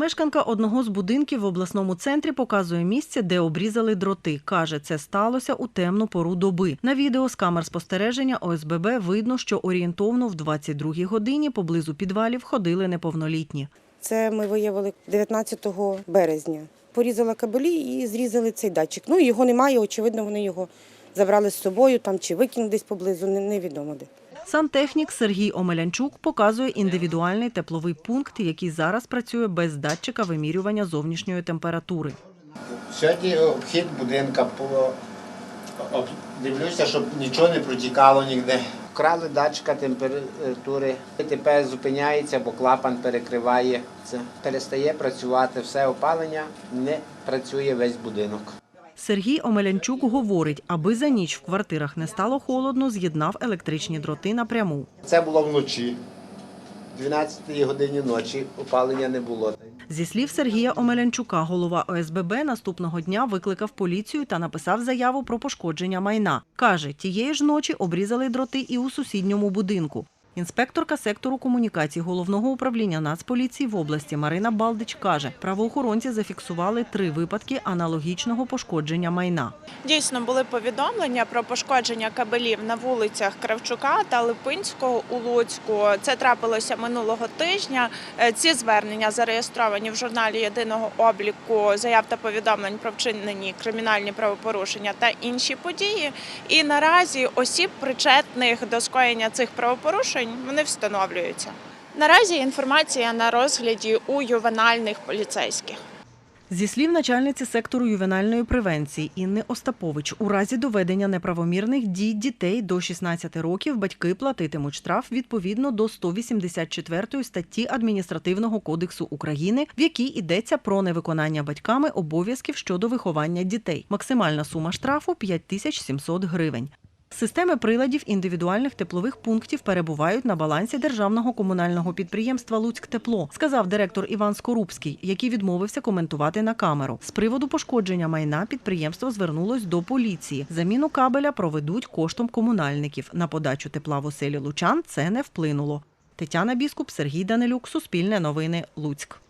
Мешканка одного з будинків в обласному центрі показує місце, де обрізали дроти. Каже, це сталося у темну пору доби. На відео з камер спостереження ОСББ видно, що орієнтовно в 22-й годині поблизу підвалів ходили неповнолітні. Це ми виявили 19 березня. Порізала кабелі і зрізали цей датчик. Ну його немає, очевидно, вони його забрали з собою там чи викинули десь поблизу, невідомо де. Сантехнік Сергій Омелянчук показує індивідуальний тепловий пункт, який зараз працює без датчика вимірювання зовнішньої температури. Сьогодні обхід будинка дивлюся, щоб нічого не протікало ніде. Вкрали датчика температури. Тепер зупиняється, бо клапан перекриває. Це перестає працювати. Все опалення не працює весь будинок. Сергій Омелянчук говорить, аби за ніч в квартирах не стало холодно, з'єднав електричні дроти напряму. Це було вночі. 12 годині ночі опалення не було. Зі слів Сергія Омелянчука, голова ОСББ наступного дня викликав поліцію та написав заяву про пошкодження майна. Каже, тієї ж ночі обрізали дроти і у сусідньому будинку. Інспекторка сектору комунікацій головного управління Нацполіції в області Марина Балдич каже, правоохоронці зафіксували три випадки аналогічного пошкодження майна. Дійсно були повідомлення про пошкодження кабелів на вулицях Кравчука та Липинського у Луцьку. Це трапилося минулого тижня. Е, Ці звернення зареєстровані в журналі єдиного обліку заяв та повідомлень про вчинені кримінальні правопорушення та інші події. І наразі осіб, причетних до скоєння цих правопорушень, вони встановлюються. Наразі інформація на розгляді у ювенальних поліцейських. Зі слів начальниці сектору ювенальної превенції Інни Остапович, у разі доведення неправомірних дій дітей до 16 років батьки платитимуть штраф відповідно до 184 статті Адміністративного кодексу України, в якій йдеться про невиконання батьками обов'язків щодо виховання дітей. Максимальна сума штрафу 5700 гривень. Системи приладів індивідуальних теплових пунктів перебувають на балансі державного комунального підприємства Луцьктепло, сказав директор Іван Скорубський, який відмовився коментувати на камеру. З приводу пошкодження майна підприємство звернулось до поліції. Заміну кабеля проведуть коштом комунальників. На подачу тепла в оселі Лучан це не вплинуло. Тетяна Біскуп, Сергій Данилюк, Суспільне новини, Луцьк.